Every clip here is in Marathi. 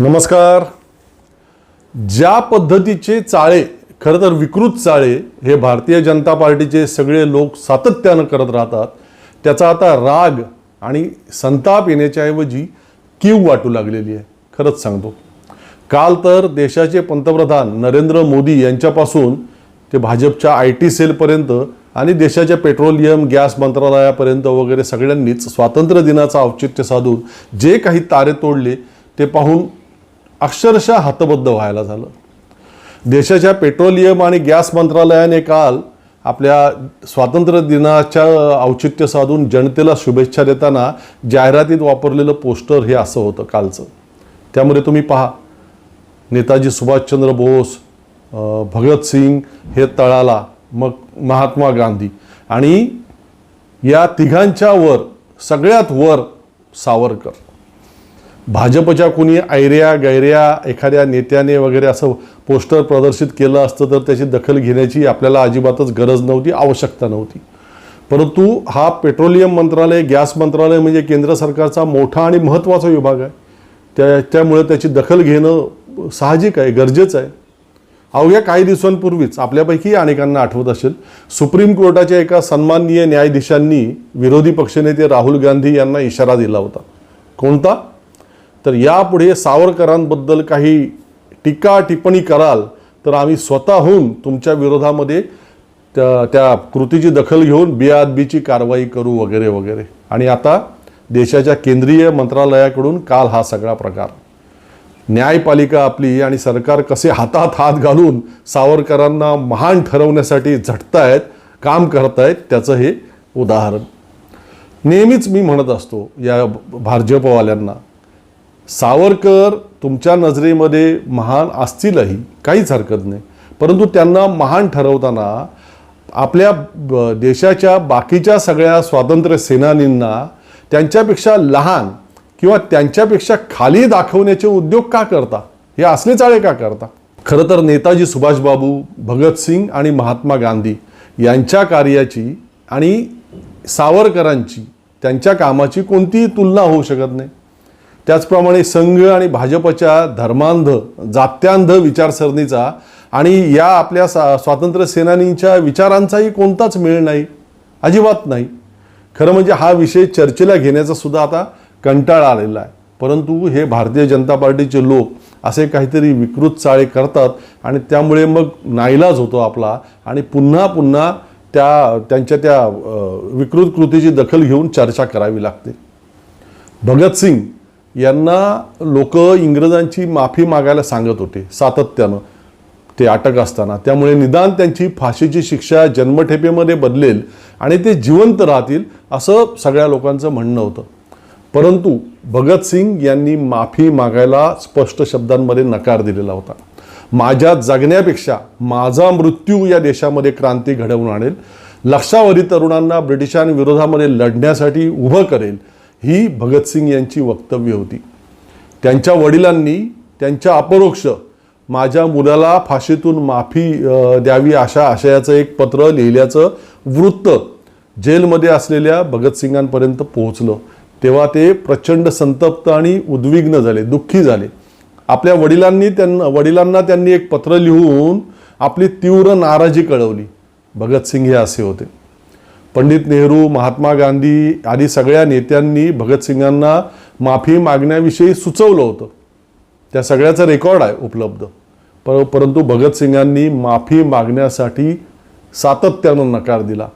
नमस्कार. ज्या पद्धतीचे चाळे खरं तर विकृत चाळे हे भारतीय जनता पार्टीचे सगळे लोक सातत्यानं करत राहतात त्याचा आता राग आणि संताप येण्याच्या ऐवजी कीव वाटू लागलेली आहे. खरंच सांगतो. काल तर देशाचे पंतप्रधान नरेंद्र मोदी यांच्यापासून ते भाजपच्या आय टी सेलपर्यंत आणि देशाच्या पेट्रोलियम गॅस मंत्रालयापर्यंत वगैरे सगळ्यांनीच स्वातंत्र्य दिनाचं औचित्य साधून जे काही तारे तोडले ते पाहून अक्षरशः हतबद्ध व्हायला झालं. देशाच्या पेट्रोलियम आणि गॅस मंत्रालयाने काल आपल्या स्वातंत्र्य दिनाच्या औचित्य साधून जनतेला शुभेच्छा देताना जाहिरातीत वापरलेलं पोस्टर हे असं होतं कालचं. त्यामुळे तुम्ही पहा नेताजी सुभाषचंद्र बोस भगतसिंग हे तळाला मग महात्मा गांधी आणि या तिघांच्या वर सगळ्यात वर सावरकर. भाजपच्या कुणी ऐर्या गैर्या एखाद्या नेत्याने वगैरे असं पोस्टर प्रदर्शित केलं असतं तर त्याची दखल घेण्याची आपल्याला अजिबातच गरज नव्हती आवश्यकता नव्हती. परंतु हा पेट्रोलियम मंत्रालय गॅस मंत्रालय म्हणजे केंद्र सरकारचा मोठा आणि महत्त्वाचा विभाग आहे. त्या त्यामुळे त्याची दखल घेणं साहजिक आहे गरजेचं आहे. अवघ्या काही दिवसांपूर्वीच आपल्यापैकी अनेकांना आठवत असेल सुप्रीम कोर्टाच्या एका सन्माननीय न्यायाधीशांनी विरोधी पक्षनेते राहुल गांधी यांना इशारा दिला होता. कोणता? तर यापुढे सावरकरांबद्दल काही टीका टिप्पणी कराल तर आम्ही स्वतःहून तुमच्या विरोधामध्ये त्या त्या कृतीची दखल घेऊन बेअदबीची कारवाई करू वगैरे वगैरे. आणि आता देशाच्या केंद्रीय मंत्रालयाकडून काल हा सगळा प्रकार. न्यायपालिका आपली आणि सरकार कसे हातात हात घालून सावरकरांना महान ठरवण्यासाठी झटतायत काम करतायत त्याचं हे उदाहरण. नेहमीच मी म्हणत असतो या भाजपवाल्यांना सावरकर तुमच्या नजरेमध्ये महान असतीलही काहीच हरकत नाही. परंतु त्यांना महान ठरवताना आपल्या देशाच्या बाकीच्या सगळ्या स्वातंत्र्य सेनानींना त्यांच्यापेक्षा लहान किंवा त्यांच्यापेक्षा खाली दाखवण्याचे उद्योग का करता? हे असले चाळे का करता? खरं तर नेताजी सुभाषबाबू भगतसिंग आणि महात्मा गांधी यांच्या कार्याची आणि सावरकरांची त्यांच्या कामाची कोणतीही तुलना होऊ शकत नाही. त्याचप्रमाणे संघ आणि भाजपच्या धर्मांध जात्यांध विचारसरणीचा आणि या आपल्या सा स्वातंत्र्य सेनानींच्या विचारांचाही कोणताच मेळ नाही अजिबात नाही. खरं म्हणजे हा विषय चर्चेला घेण्याचा सुद्धा आता कंटाळा आलेला आहे. परंतु हे भारतीय जनता पार्टीचे लोक असे काहीतरी विकृत चाळे करतात आणि त्यामुळे मग नाईलाज होतो आपला आणि पुन्हा पुन्हा त्या त्यांच्या त्या विकृत कृतीची दखल घेऊन चर्चा करावी लागते. भगतसिंग यांना लोक इंग्रजांची माफी मागायला सांगत होते सातत्यानं. ते अटक असताना. त्यामुळे निदान त्यांची फाशीची शिक्षा जन्मठेपेमध्ये बदलेल आणि ते जिवंत राहतील असं सगळ्या लोकांचं म्हणणं होतं. परंतु भगतसिंग यांनी माफी मागायला स्पष्ट शब्दांमध्ये नकार दिलेला होता. माझ्या जगण्यापेक्षा माझा मृत्यू या देशामध्ये क्रांती घडवून आणेल. लक्षावधी तरुणांना ब्रिटिशांविरोधामध्ये लढण्यासाठी उभं करेल. ही भगतसिंग यांची वक्तव्य होती. त्यांच्या वडिलांनी त्यांच्या अपरोक्ष माझ्या मुलाला फाशीतून माफी द्यावी अशा आशयाचं एक पत्र लिहिल्याचं वृत्त जेलमध्ये असलेल्या भगतसिंगांपर्यंत पोहोचलं. तेव्हा ते प्रचंड संतप्त आणि उद्विग्न झाले दुःखी झाले. आपल्या वडिलांनी त्यांना वडिलांना त्यांनी एक पत्र लिहून आपली तीव्र नाराजी कळवली. भगतसिंग हे असे होते. पंडित नेहरू महात्मा गांधी आदी सगळ्या नेत्यांनी भगतसिंगांना माफी मागण्याविषयी सुचवलं होतं. त्या सगळ्याचा रेकॉर्ड आहे उपलब्ध. पर परंतु भगतसिंगांनी माफी मागण्यासाठी सातत्यानं नकार दिला.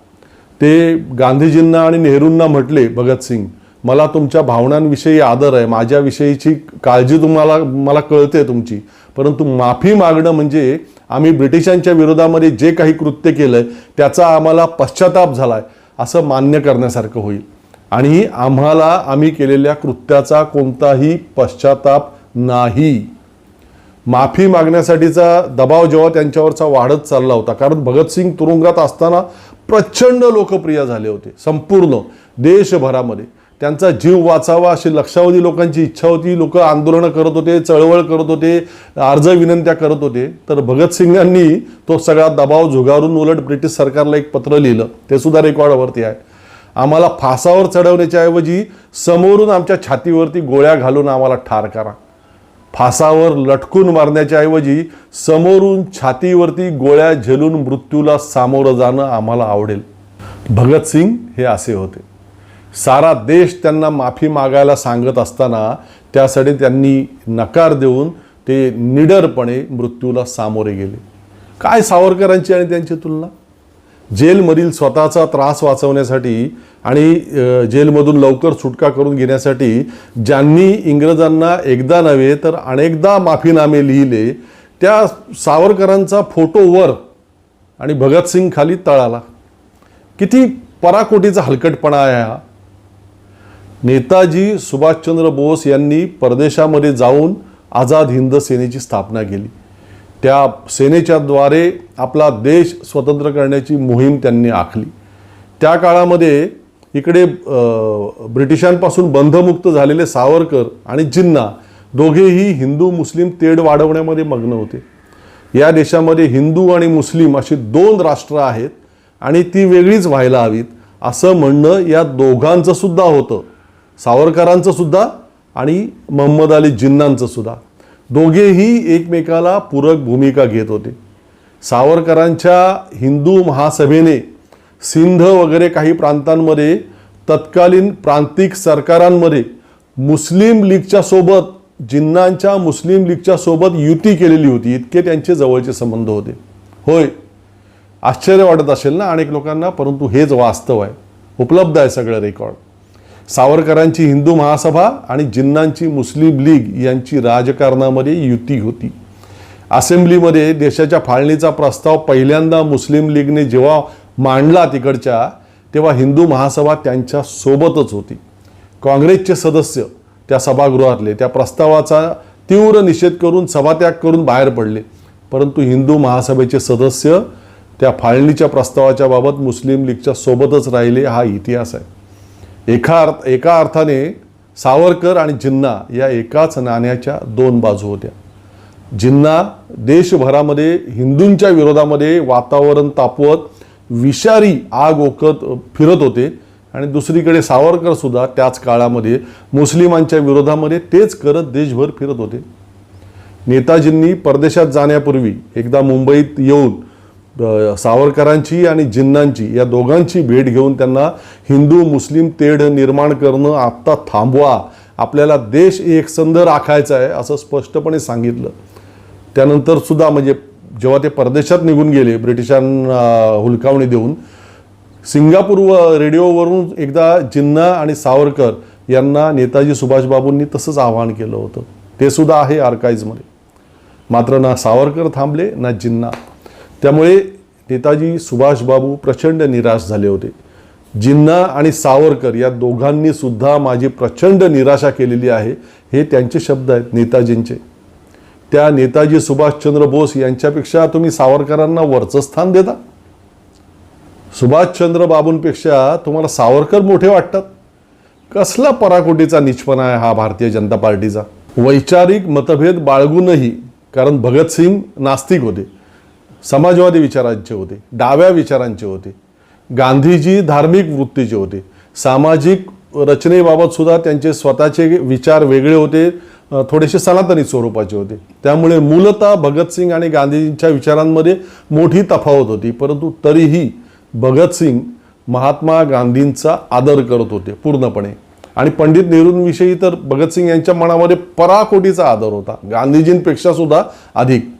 ते गांधीजींना आणि नेहरूंना म्हटले भगतसिंग मला तुमच्या भावनांविषयी आदर आहे. माझ्याविषयीची काळजी तुम्हाला मला कळते तुमची. परंतु माफी मागणं म्हणजे आम्ही ब्रिटिशांच्या विरोधामध्ये जे काही कृत्य केलंय त्याचा आम्हाला पश्चाताप झालाय असं मान्य करण्यासारखं होईल. आणि आम्हाला आम्ही केलेल्या कृत्याचा कोणताही पश्चाताप नाही. माफी मागण्यासाठीचा दबाव जेव्हा त्यांच्यावरचा वाढत चालला होता कारण भगतसिंग तुरुंगात असताना प्रचंड लोकप्रिय झाले होते संपूर्ण देशभरामध्ये. त्यांचा जीव वाचावा अशी लक्षावधी लोकांची इच्छा होती. लोक आंदोलनं करत होते चळवळ करत होते अर्ज विनंत्या करत होते. तर भगतसिंगांनी तो सगळा दबाव झुगारून उलट ब्रिटिश सरकारला एक पत्र लिहिलं. ते सुद्धा रेकॉर्डवरती आहे. आम्हाला फासावर चढवण्याच्या ऐवजी समोरून आमच्या छातीवरती गोळ्या घालून आम्हाला ठार करा. फासावर लटकून मारण्याच्या ऐवजी समोरून छातीवरती गोळ्या झेलून मृत्यूला सामोरं जाणं आम्हाला आवडेल. भगतसिंग हे असे होते. सारा देश त्यांना माफी मागायला सांगत असताना त्यासाठी त्यांनी नकार देऊन ते निडरपणे मृत्यूला सामोरे गेले. काय सावरकरांची आणि त्यांची तुलना? जेलमधील स्वतःचा त्रास वाचवण्यासाठी आणि जेलमधून लवकर सुटका करून घेण्यासाठी ज्यांनी इंग्रजांना एकदा नव्हे तर अनेकदा माफीनामे लिहिले त्या सावरकरांचा फोटो वर आणि भगतसिंग खाली तळाला. किती पराकोटीचा हलकटपणा आहे हा. नेताजी सुभाषचंद्र बोस यांनी परदेशामध्ये जाऊन आझाद हिंद सेनेची स्थापना केली. त्या सेनेच्याद्वारे आपला देश स्वतंत्र करण्याची मोहीम त्यांनी आखली. त्या काळामध्ये इकडे ब्रिटिशांपासून बंधमुक्त झालेले सावरकर आणि जिन्ना दोघेही हिंदू मुस्लिम तेढ वाढवण्यामध्ये मग्न होते. या देशामध्ये हिंदू आणि मुस्लिम अशी दोन राष्ट्र आहेत आणि ती वेगळीच व्हायला हवीत असं म्हणणं या दोघांचं सुद्धा होतं. सावरकरांचं सुद्धा आणि मोहम्मद अली जिन्नांचं सुद्धा. दोघेही एकमेकाला पूरक भूमिका घेत होते. सावरकरांच्या हिंदू महासभेने सिंध वगैरे काही प्रांतांमध्ये तत्कालीन प्रांतिक सरकारांमध्ये मुस्लिम लीगच्या सोबत जिन्नांच्या मुस्लिम लीगच्या सोबत युती केलेली होती. इतके त्यांचे जवळचे संबंध होते. होय आश्चर्य वाटत असेल ना अनेक लोकांना परंतु हेच वास्तव आहे. उपलब्ध आहे सगळं रेकॉर्ड. सावरकरांची हिंदू महासभा आणि जिन्नांची मुस्लिम लीग यांची राजकारणामध्ये युती होती. असेंब्लीमध्ये देशाच्या फाळणीचा प्रस्ताव पहिल्यांदा मुस्लिम लीगने जेव्हा मांडला तिकडच्या तेव्हा हिंदू महासभा त्यांच्या सोबतच होती. काँग्रेसचे सदस्य त्या सभागृहातले त्या प्रस्तावाचा तीव्र निषेध करून सभात्याग करून बाहेर पडले. परंतु हिंदू महासभेचे सदस्य त्या फाळणीच्या प्रस्तावाच्या बाबत मुस्लिम लीगच्या सोबतच राहिले हा इतिहास आहे. एका अर्थ एका अर्थाने सावरकर आणि जिन्ना या एकाच नाण्याच्या दोन बाजू होत्या. जिन्ना देशभरामध्ये हिंदूंच्या विरोधामध्ये वातावरण तापवत विषारी आग ओकत फिरत होते आणि दुसरीकडे सावरकर सुद्धा त्याच काळामध्ये मुस्लिमांच्या विरोधामध्ये तेच करत देशभर फिरत होते. नेताजींनी परदेशात जाण्यापूर्वी एकदा मुंबईत येऊन सावरकरांची आणि जिन्नांची या दोघांची भेट घेऊन त्यांना हिंदू मुस्लिम तेढ निर्माण करणं आत्ता थांबवा. आपल्याला देश एकसंध राखायचा आहे असं स्पष्टपणे सांगितलं. त्यानंतर सुद्धा म्हणजे जेव्हा ते परदेशात निघून गेले ब्रिटिशांना हुलकावणी देऊन सिंगापूर व रेडिओवरून एकदा जिन्ना आणि सावरकर यांना नेताजी सुभाषबाबूंनी तसंच आवाहन केलं होतं. ते सुद्धा आहे आर्काईजमध्ये मात्र ना सावरकर थांबले ना जिन्ना. त्यामुळे नेताजी सुभाषबाबू प्रचंड निराश झाले होते. जिन्ना आणि सावरकर या दोघांनी सुद्धा माझी प्रचंड निराशा केलेली आहे हे त्यांचे शब्द आहेत नेताजींचे. त्या नेताजी सुभाषचंद्र बोस यांच्यापेक्षा तुम्ही सावरकरांना वरचं स्थान देता? सुभाषचंद्र बाबूंपेक्षा तुम्हाला सावरकर मोठे वाटतात? कसला पराकोटीचा निचपणा आहे हा भारतीय जनता पार्टीचा? वैचारिक मतभेद बाळगूनही कारण भगतसिंग नास्तिक होते. समाजवादी विचारांचे होते डाव्या विचारांचे होते गांधीजी धार्मिक वृत्तीचे होते सामाजिक रचनेबाबत सुद्धा त्यांचे स्वतःचे विचार वेगळे होते थोडेसे सनातनी स्वरूपाचे होते. त्यामुळे मूलतः भगतसिंग आणि गांधीजींच्या विचारांमध्ये मोठी तफावत होती परंतु तरीही भगतसिंग महात्मा गांधींचा आदर करत होते पूर्णपणे. आणि पंडित नेहरूंविषयी तर भगतसिंग यांच्या मनामध्ये पराकोटीचा आदर होता. गांधीजींपेक्षा सुद्धा अधिक.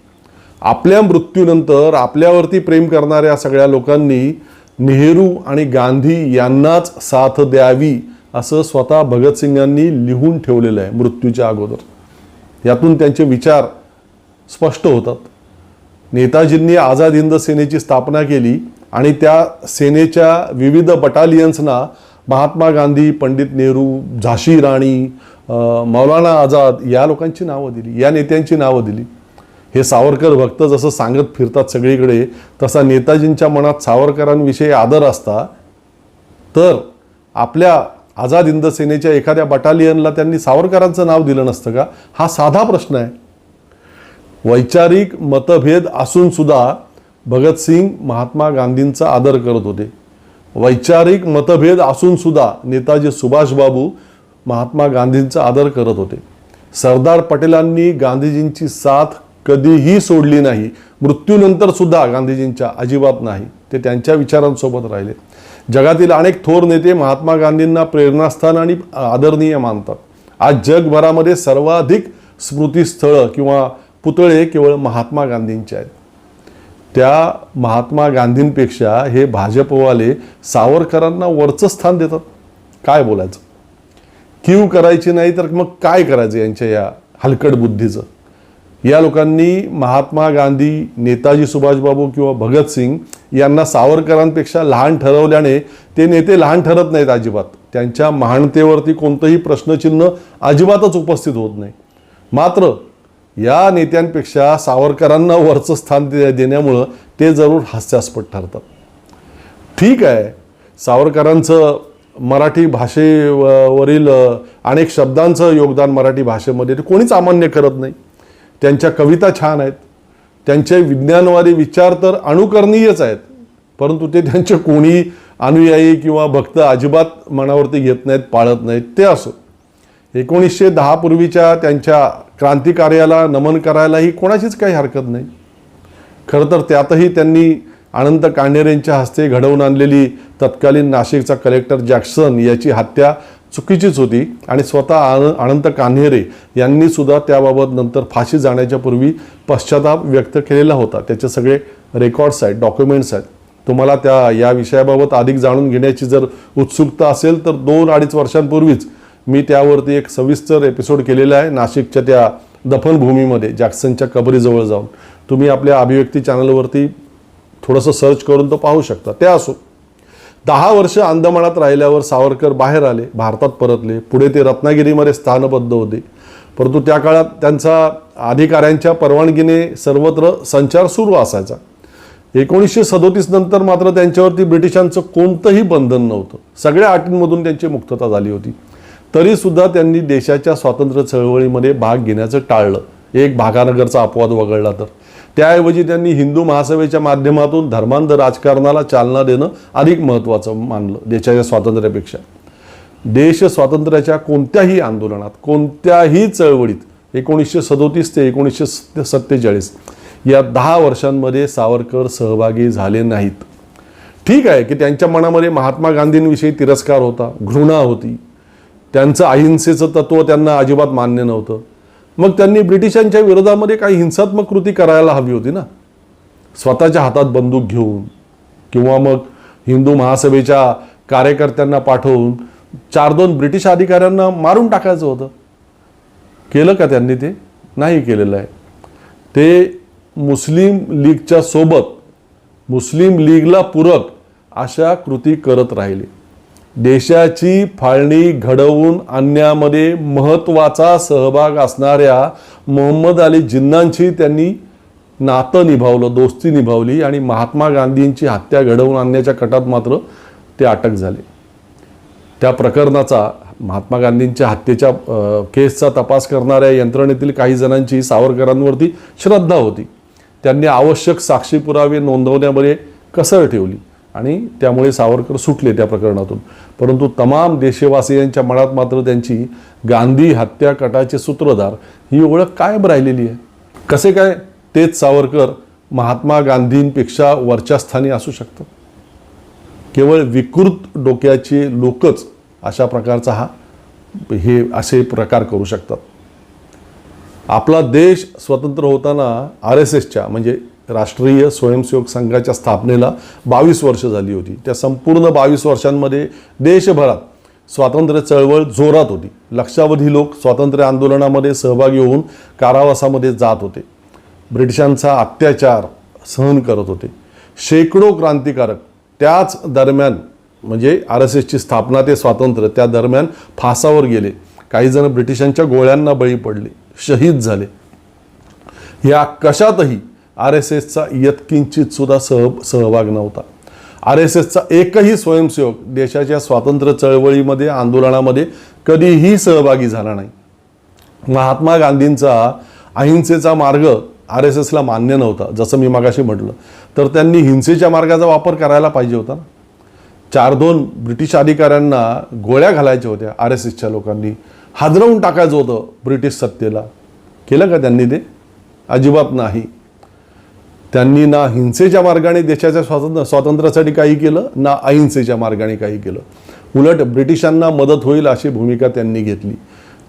आपल्या मृत्यूनंतर आपल्यावरती प्रेम करणाऱ्या सगळ्या लोकांनी नेहरू आणि गांधी यांनाच साथ द्यावी असं स्वतः भगतसिंगांनी लिहून ठेवलेलं आहे मृत्यूच्या अगोदर. यातून त्यांचे विचार स्पष्ट होतात. नेताजींनी आझाद हिंद सेनेची स्थापना केली आणि त्या सेनेच्या विविध बटालियन्सना महात्मा गांधी पंडित नेहरू झाशी राणी मौलाना आझाद या लोकांची नावं दिली या नेत्यांची नावं दिली. हे सावरकर भक्त जसं सांगत फिरतात सगळीकडे तसा नेताजींच्या मनात सावरकरांविषयी आदर असता. तर आपल्या आझाद हिंद सेनेच्या एखाद्या बटालियनला त्यांनी सावरकरांचं नाव दिलं नसतं का? हा साधा प्रश्न आहे. वैचारिक मतभेद असून सुद्धा भगतसिंग महात्मा गांधींचा आदर करत होते. वैचारिक मतभेद असून सुद्धा नेताजी सुभाषबाबू महात्मा गांधींचा आदर करत होते. सरदार पटेलांनी गांधीजींची साथ कधीही सोडली नाही. मृत्यूनंतर सुद्धा गांधीजींच्या अजिबात नाही. ते त्यांच्या विचारांसोबत राहिले. जगातील अनेक थोर नेते महात्मा गांधींना प्रेरणास्थान आणि आदरणीय मानतात. आज जगभरामध्ये सर्वाधिक स्मृतीस्थळं किंवा पुतळे केवळ महात्मा गांधींचे आहेत. त्या महात्मा गांधींपेक्षा हे भाजपवाले सावरकरांना वरचं स्थान देतात. काय बोलायचं? क्यू करायची नाही तर मग काय करायचं यांच्या या हलकट बुद्धीचं? या लोकांनी महात्मा गांधी नेताजी सुभाषबाबू किंवा भगतसिंग यांना सावरकरांपेक्षा लहान ठरवल्याने ते नेते लहान ठरत नाहीत अजिबात. त्यांच्या महानतेवरती कोणतंही प्रश्नचिन्ह अजिबातच उपस्थित होत नाही. मात्र या नेत्यांपेक्षा सावरकरांना वरचं स्थान दे- देण्यामुळं ते जरूर हास्यास्पद ठरतात. ठीक आहे सावरकरांचं मराठी भाषेवरील अनेक शब्दांचं योगदान मराठी भाषेमध्ये ते कोणीच अमान्य करत नाही. त्यांच्या कविता छान आहेत. त्यांचे विज्ञानवादी विचार तर अनुकरणीयच आहेत. परंतु ते त्यांचे कोणी अनुयायी किंवा भक्त अजिबात मनावरती घेत नाहीत पाळत नाहीत. ते असो. एकोणीसशे दहापूर्वीच्या त्यांच्या क्रांतिकार्याला नमन करायलाही कोणाचीच काही हरकत नाही. खरं तर त्यातही त्यांनी अनंत कांडेरेंच्या हस्ते घडवून आणलेली तत्कालीन नाशिकचा कलेक्टर जॅक्सन याची हत्या चुकीचीच होती आणि स्वतः आन अनंत कान्हेरे यांनी सुद्धा त्याबाबत नंतर फाशी जाण्याच्या पूर्वी पश्चाताप व्यक्त केलेला होता. त्याचे सगळे रेकॉर्ड्स आहेत डॉक्युमेंट्स आहेत. तुम्हाला त्या या विषयाबाबत अधिक जाणून घेण्याची जर उत्सुकता असेल तर दोन अडीच वर्षांपूर्वीच मी त्यावरती एक सविस्तर एपिसोड केलेला आहे नाशिकच्या त्या दफनभूमीमध्ये जॅक्सनच्या कबरीजवळ जाऊन. तुम्ही आपल्या अभिव्यक्ती चॅनलवरती थोडंसं सर्च करून तो पाहू शकता. ते असो. दहा वर्ष अंदमानात राहिल्यावर सावरकर बाहेर आले भारतात परतले पुढे ते रत्नागिरीमध्ये स्थानबद्ध होते. परंतु त्या काळात त्यांचा अधिकाऱ्यांच्या परवानगीने सर्वत्र संचार सुरू असायचा. एकोणीसशे सदोतीस नंतर मात्र त्यांच्यावरती ब्रिटिशांचं कोणतंही बंधन नव्हतं. सगळ्या अटींमधून त्यांची मुक्तता झाली होती. तरीसुद्धा त्यांनी देशाच्या स्वातंत्र्य चळवळीमध्ये भाग घेण्याचं टाळलं. एक भागानगरचा अपवाद वगळला तर. त्याऐवजी त्यांनी हिंदू महासभेच्या माध्यमातून धर्मांध राजकारणाला चालना देणं अधिक महत्त्वाचं मानलं देशाच्या स्वातंत्र्यापेक्षा. देश स्वातंत्र्याच्या कोणत्याही आंदोलनात कोणत्याही चळवळीत एकोणीसशे सदोतीस ते एकोणीसशे सत्तेचाळीस या दहा वर्षांमध्ये सावरकर सहभागी झाले नाहीत. ठीक आहे की त्यांच्या मनामध्ये महात्मा गांधींविषयी तिरस्कार होता घृणा होती. त्यांचं अहिंसेचं तत्व त्यांना अजिबात मान्य नव्हतं. मग त्यांनी ब्रिटिशांच्या विरोधामध्ये काही हिंसात्मक कृती करायला हवी होती ना? स्वतःच्या हातात बंदूक घेऊन किंवा मग हिंदू महासभेच्या कार्यकर्त्यांना पाठवून चार दोन ब्रिटिश अधिकाऱ्यांना मारून टाकायचं होतं. केलं का त्यांनी ते? नाही केलेलं आहे. ते मुस्लिम लीगच्या सोबत मुस्लिम लीगला पूरक अशा कृती करत राहिले. देशाची फाळणी घडवून आणण्यामध्ये महत्त्वाचा सहभाग असणाऱ्या मोहम्मद अली जिन्नांशी त्यांनी नातं निभावलं दोस्ती निभावली आणि महात्मा गांधींची हत्या घडवून आणण्याच्या कटात मात्र ते अटक झाले. त्या प्रकरणाचा महात्मा गांधींच्या हत्येच्या केसचा तपास करणाऱ्या यंत्रणेतील काही जणांची सावरकरांवरती श्रद्धा होती. त्यांनी आवश्यक साक्षी पुरावे नोंदवण्यामध्ये कसर ठेवली. आणि त्यामुळे सावरकर सुटले त्या प्रकरणातून. परंतु तमाम देशवासियांच्या मनात मात्र त्यांची गांधी हत्या कटाचे सूत्रधार ही ओळख कायम राहिलेली आहे. कसे काय तेच सावरकर महात्मा गांधींपेक्षा वरच्या स्थानी असू शकतं केवळ विकृत डोक्याचे लोकच अशा प्रकारचा हा हे असे प्रकार करू शकतात. आपला देश स्वतंत्र होताना आर एस एसच्या म्हणजे राष्ट्रीय स्वयंसेवक संघाच्या स्थापनेला बावीस वर्ष झाली होती. त्या संपूर्ण बावीस वर्षांमध्ये देशभरात स्वातंत्र्य चळवळ जोरात होती. लक्षावधी लोक स्वातंत्र्य आंदोलनामध्ये सहभागी होऊन कारावासामध्ये जात होते. ब्रिटिशांचा अत्याचार सहन करत होते. शेकडो क्रांतिकारक त्याच दरम्यान म्हणजे आर एस एसची स्थापना ते स्वातंत्र्य त्या दरम्यान फासावर गेले. काही जण ब्रिटिशांच्या गोळ्यांना बळी पडले शहीद झाले. या कशातही आर एस एसचा यत्किंचित सुद्धा सह सहभाग नव्हता. आर एस एसचा एकही स्वयंसेवक देशाच्या स्वातंत्र्य चळवळीमध्ये आंदोलनामध्ये कधीही सहभागी झाला नाही. महात्मा गांधींचा अहिंसेचा मार्ग आर एस एसला मान्य नव्हता जसं मी मागाशी म्हटलं. तर त्यांनी हिंसेच्या मार्गाचा वापर करायला पाहिजे होता ना. चार दोन ब्रिटिश अधिकाऱ्यांना गोळ्या घालायच्या होत्या आर एस एसच्या लोकांनी. हादरवून टाकायचं होतं ब्रिटिश सत्तेला. केलं का त्यांनी ते? अजिबात नाही. त्यांनी ना हिंसेच्या मार्गाने देशाच्या स्वातंत्र्य स्वातंत्र्यासाठी काही केलं ना अहिंसेच्या मार्गाने काही केलं. उलट ब्रिटिशांना मदत होईल अशी भूमिका त्यांनी घेतली.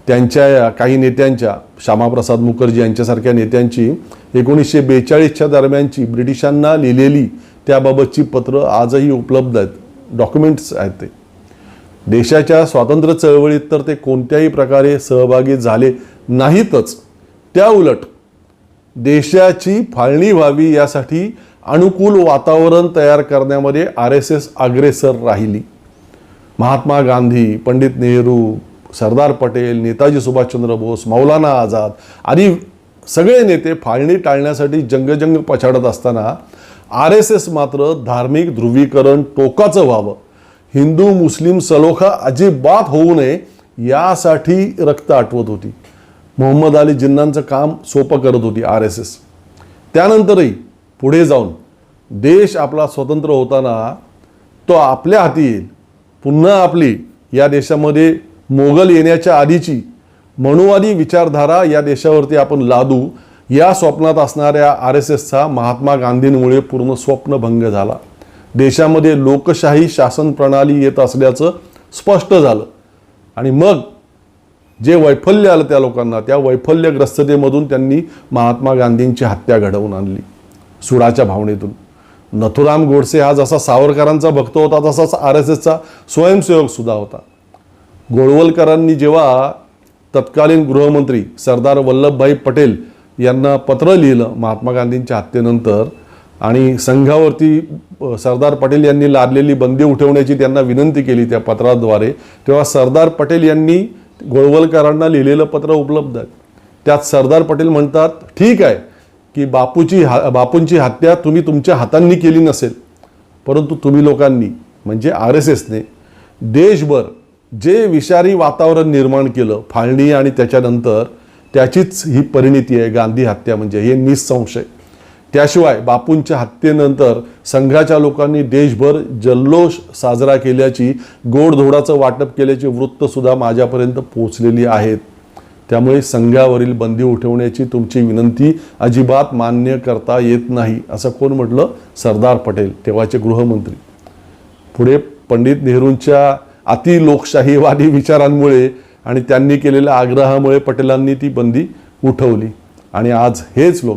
त्यांच्या या काही नेत्यांच्या श्यामाप्रसाद मुखर्जी यांच्यासारख्या नेत्यांची एकोणीसशे बेचाळीसच्या दरम्यानची ब्रिटिशांना लिहिलेली त्याबाबतची पत्र आजही उपलब्ध आहेत. डॉक्युमेंट्स आहेत ते. देशाच्या स्वातंत्र्य चळवळीत तर ते कोणत्याही प्रकारे सहभागी झाले नाहीतच. त्या उलट देशाची फाळणी व्हावी यासाठी अनुकूल वातावरण तयार करण्यामध्ये आर एस एस अग्रेसर राहिली. महात्मा गांधी पंडित नेहरू सरदार पटेल नेताजी सुभाषचंद्र बोस मौलाना आझाद आदी सगळे नेते फाळणी टाळण्यासाठी जंगजंग पछाडत असताना आर एस एस मात्र धार्मिक ध्रुवीकरण टोकाचं व्हावं. हिंदू मुस्लिम सलोखा अजिबात होऊ नये यासाठी रक्त आटवत होती. मोहम्मद अली जिन्नांचं काम सोपं करत होती आर एस एस त्यानंतरही पुढे जाऊन देश आपला स्वतंत्र होताना तो आपल्या हाती येईल. पुन्हा आपली या देशामध्ये मोगल येण्याच्या आधीची मनुवादी विचारधारा या देशावरती आपण लादू या स्वप्नात असणाऱ्या आर एस एसचा महात्मा गांधींमुळे पूर्ण स्वप्नभंग झाला. देशामध्ये लोकशाही शासन प्रणाली येत असल्याचं स्पष्ट झालं. आणि मग जे वैफल्य आलं त्या लोकांना त्या वैफल्यग्रस्ततेमधून त्यांनी महात्मा गांधींची हत्या घडवून आणली. सुडाच्या भावनेतून. नथुराम गोडसे हा जसा सावरकरांचा भक्त होता तसाच आर एस एसचा स्वयंसेवक सुद्धा होता. गोळवलकरांनी जेव्हा तत्कालीन गृहमंत्री सरदार वल्लभभाई पटेल यांना पत्र लिहिलं महात्मा गांधींच्या हत्येनंतर आणि संघावरती सरदार पटेल यांनी लादलेली बंदी उठवण्याची त्यांना विनंती केली त्या पत्राद्वारे तेव्हा सरदार पटेल यांनी गोळवलकरांना लिहिलेलं पत्र उपलब्ध आहे. त्यात सरदार पटेल म्हणतात ठीक आहे की बापूची हा बापूंची हत्या तुम्ही तुमच्या हातांनी केली नसेल परंतु तुम्ही लोकांनी म्हणजे आर एस एसने देशभर जे विषारी वातावरण निर्माण केलं फाळणी आणि त्याच्यानंतर त्याचीच ही परिणिती आहे गांधी हत्या म्हणजे हे निसंशय. त्याशिवाय बापूंच्या हत्येनंतर संघाच्या लोकांनी देशभर जल्लोष साजरा केल्याची गोडधोडाचं वाटप केल्याची वृत्तसुद्धा माझ्यापर्यंत पोहोचलेली आहेत. त्यामुळे संघावरील बंदी उठवण्याची तुमची विनंती अजिबात मान्य करता येत नाही असं कोण म्हटलं? सरदार पटेल तेव्हाचे गृहमंत्री. पुढे पंडित नेहरूंच्या अति लोकशाहीवादी विचारांमुळे आणि त्यांनी केलेल्या आग्रहामुळे पटेलांनी ती बंदी उठवली. आणि आज हेच लोक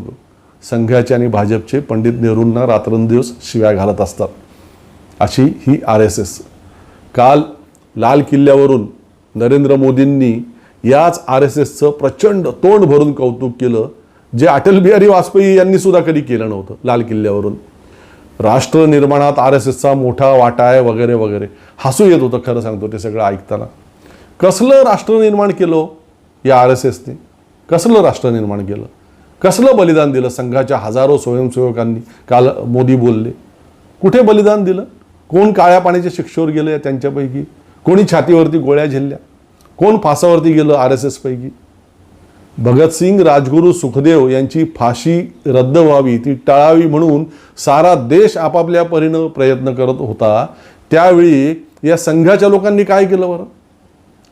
संघाचे आणि भाजपचे पंडित नेहरूंना रात्रंदिवस शिव्या घालत असतात. अशी ही आर एस एस. काल लाल किल्ल्यावरून नरेंद्र मोदींनी याच आर एस एसचं प्रचंड तोंड भरून कौतुक केलं जे अटल बिहारी वाजपेयी यांनी सुद्धा कधी केलं नव्हतं लाल किल्ल्यावरून. राष्ट्र निर्माणात आर एस एसचा मोठा वाटा आहे वगैरे वगैरे. हसू येत होतं खरं सांगतो ते सगळं ऐकताना. कसलं राष्ट्र निर्माण केलं या आर एस एसने? कसलं राष्ट्र निर्माण केलं? कसलं बलिदान दिलं? संघाच्या हजारो स्वयंसेवकांनी. काल मोदी बोलले. कुठे बलिदान दिलं? कोण काळ्या पाण्याच्या शिक्षेवर गेलं त्यांच्यापैकी? कोणी छातीवरती गोळ्या झेलल्या? कोण फासावरती गेलं आर एस एसपैकी? भगतसिंग राजगुरू सुखदेव यांची फाशी रद्द व्हावी ती टाळावी म्हणून सारा देश आपापल्या परीनं प्रयत्न करत होता. त्यावेळी या संघाच्या लोकांनी काय केलं बरं?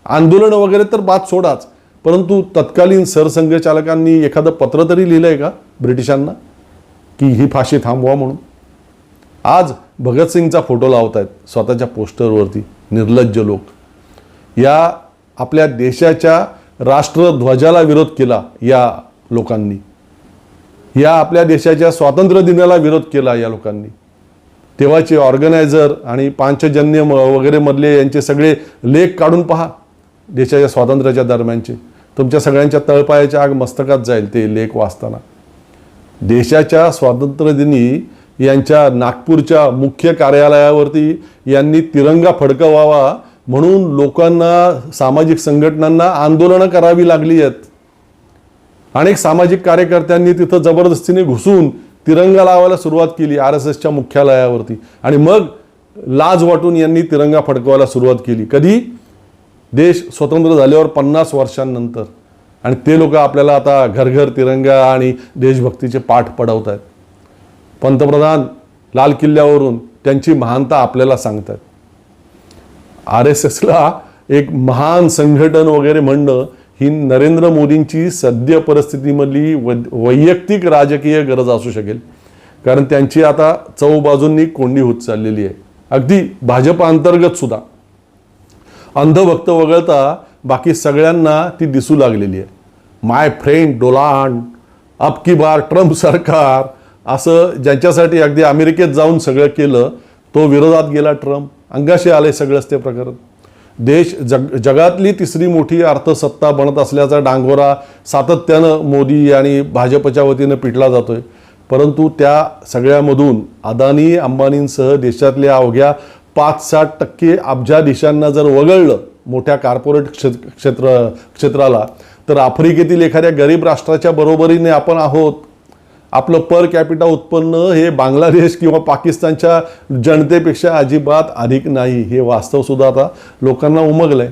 आंदोलन वगैरे तर बात सोडाच. परंतु तत्कालीन सरसंघचालकांनी एखादं पत्र तरी लिहिलं आहे का ब्रिटिशांना? की ही फाशी थांबवा म्हणून? आज भगतसिंगचा फोटो लावत आहेत स्वतःच्या पोस्टरवरती निर्लज्ज लोक. या आपल्या देशाच्या राष्ट्रध्वजाला विरोध केला या लोकांनी. या आपल्या देशाच्या स्वातंत्र्य दिनाला विरोध केला या लोकांनी. तेव्हाचे ऑर्गनायझर आणि पांचजन्य म- वगैरे मधले यांचे सगळे लेख काढून पहा देशाच्या स्वातंत्र्याच्या दरम्यानचे. तुमच्या सगळ्यांच्या तळपायाच्या आग मस्तकात जाईल ते लेख वाचताना. देशाच्या स्वातंत्र्यदिनी यांच्या नागपूरच्या मुख्य कार्यालयावरती यांनी तिरंगा फडकवावा म्हणून लोकांना सामाजिक संघटनांना आंदोलनं करावी लागली आहेत. अनेक सामाजिक कार्यकर्त्यांनी तिथं जबरदस्तीने घुसून तिरंगा लावायला सुरुवात केली आर एस एसच्या मुख्यालयावरती. आणि मग लाज वाटून यांनी तिरंगा फडकवायला सुरुवात केली. कधी? देश स्वतंत्र झाल्यावर पन्नास वर्षांनंतर. आणि ते लोक आपल्याला आता घरघर तिरंगा आणि देशभक्तीचे पाठ पडवत आहेत पंतप्रधान लाल किल्ल्यावरून त्यांची महानता आपल्याला सांगत आहेत आर एस एसला एक महान संघटन वगैरे म्हणणं ही नरेंद्र मोदींची सद्य परिस्थितीमधली वैयक्तिक राजकीय गरज असू शकेल. कारण त्यांची आता चौबाजूंनी कोंडी होत चाललेली आहे. अगदी भाजप अंतर्गत सुद्धा. अंधभक्त वगळता बाकी सगळ्यांना ती दिसू लागलेली आहे. माय फ्रेंड डोलांड अब की बार ट्रम्प सरकार असं ज्यांच्यासाठी अगदी अमेरिकेत जाऊन सगळं केलं तो विरोधात गेला ट्रम्प. अंगाशी आले सगळंच ते प्रकरण. देश जग जगातली तिसरी मोठी अर्थसत्ता बनत असल्याचा डांगोरा सातत्यानं मोदी आणि भाजपच्या वतीनं पिटला जातोय. परंतु त्या सगळ्यामधून अदानी अंबानींसह देशातल्या अवघ्या पाच साठ टक्के अब्जा देशांना जर वगळलं मोठ्या कार्पोरेट क्षेत्र क्षेत्र क्षेत्राला तर आफ्रिकेतील एखाद्या गरीब राष्ट्राच्या बरोबरीने आपण आहोत. आपलं पर कॅपिटा उत्पन्न हे बांगलादेश किंवा पाकिस्तानच्या जनतेपेक्षा अजिबात अधिक नाही हे वास्तवसुद्धा आता लोकांना उमगलं आहे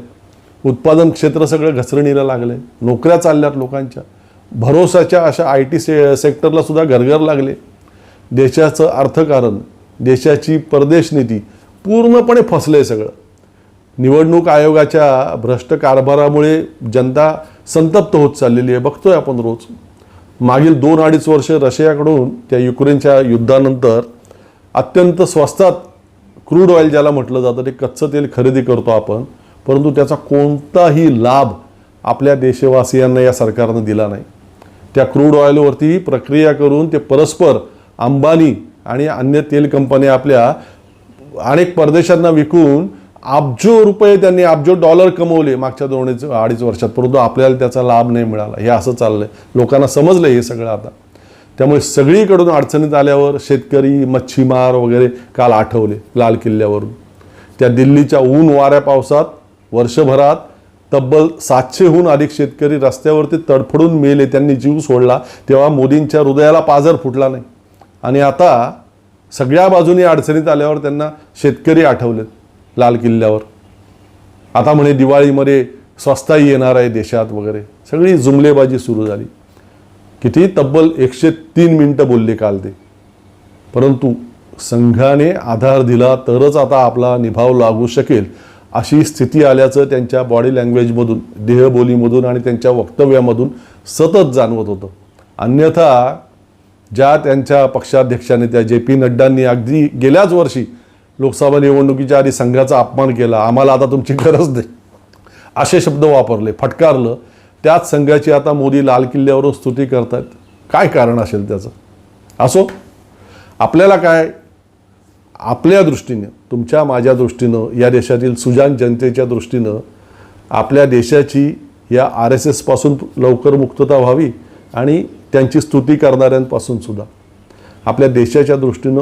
उत्पादन क्षेत्र सगळं घसरणीला लागलं आहे नोकऱ्या चालल्यात लोकांच्या. भरोसाच्या अशा आय टी से सेक्टरलासुद्धा घरघर लागले. देशाचं अर्थकारण देशाची परदेश नीती पूर्णपणे फसलं आहे सगळं. निवडणूक आयोगाच्या भ्रष्ट कारभारामुळे जनता संतप्त होत चाललेली आहे. बघतोय आपण रोज. मागील दोन अडीच वर्ष रशियाकडून त्या युक्रेनच्या युद्धानंतर अत्यंत स्वस्तात क्रूड ऑइल ज्याला म्हटलं जातं ते कच्चं तेल खरेदी करतो आपण परंतु त्याचा कोणताही लाभ आपल्या देशवासियांना या सरकारनं दिला नाही. त्या क्रूड ऑइलवरती प्रक्रिया करून ते परस्पर अंबानी आणि अन्य तेल कंपन्या आपल्या अनेक परदेशांना विकून अब्जो रुपये त्यांनी अब्जो डॉलर कमवले मागच्या दोन अडीच- वर्षात परंतु आपल्याला त्याचा लाभ नाही मिळाला. हे असं चाललंय. लोकांना समजलं हे सगळं आता. त्यामुळे सगळीकडून अडचणीत आल्यावर शेतकरी मच्छीमार वगैरे काल आठवले लाल किल्ल्यावरून. त्या दिल्लीच्या ऊन वाऱ्या पावसात वर्षभरात तब्बल सातशेहून अधिक शेतकरी रस्त्यावरती तडफडून मेले. त्यांनी जीव सोडला. तेव्हा मोदींच्या हृदयाला पाझर फुटला नाही. आणि आता सगळ्या बाजूनी अडचणीत आल्यावर त्यांना शेतकरी आठवलेत लाल किल्ल्यावर. आता म्हणे दिवाळीमध्ये स्वस्ताही येणार आहे देशात वगैरे. सगळी जुमलेबाजी सुरू झाली. किती तब्बल एकशे तीन मिनटं बोलले काल ते. परंतु संघाने आधार दिला तरच आता आपला निभाव लागू शकेल अशी स्थिती आल्याचं त्यांच्या बॉडी लँग्वेजमधून देहबोलीमधून आणि त्यांच्या वक्तव्यामधून सतत जाणवत होतं. अन्यथा ज्या त्यांच्या पक्षाध्यक्षाने त्या जे पी नड्डांनी अगदी गेल्याच वर्षी लोकसभा निवडणुकीच्या आधी संघाचा अपमान केला आम्हाला आता तुमची गरज नाही. असे शब्द वापरले फटकारलं. त्याच संघाची आता मोदी लाल किल्ल्यावरून स्तुती करतायत. काय कारण असेल त्याचं? असो आपल्याला काय? आपल्या दृष्टीने तुमच्या माझ्या दृष्टीनं या देशातील सुजान जनतेच्या दृष्टीनं आपल्या देशाची या आर एस एसपासून लवकर मुक्तता व्हावी आणि त्यांची स्तुती करणाऱ्यांपासून सुद्धा. आपल्या देशाच्या दृष्टीनं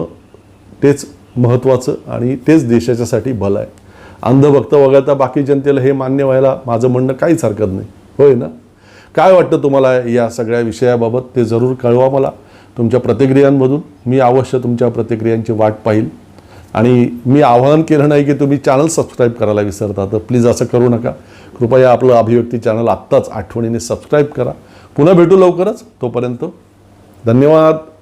तेच महत्त्वाचं आणि तेच देशाच्यासाठी भलं आहे. अंधभक्त वगळता बाकी जनतेला हे मान्य व्हायला माझं म्हणणं काहीच हरकत नाही. होय ना? काय वाटतं तुम्हाला या सगळ्या विषयाबाबत? ते जरूर कळवा मला. तुमच्या प्रतिक्रियांमधून मी अवश्य तुमच्या प्रतिक्रियांची वाट पाहिल. आणि मी आवाहन केलं नाही की तुम्ही चॅनल सबस्क्राईब करायला विसरता तर प्लीज असं करू नका. कृपया आपलं अभिव्यक्ती चॅनल आत्ताच आठवणीने सबस्क्राईब करा. पुन्हा भेटू लवकरच. तोपर्यंत धन्यवाद.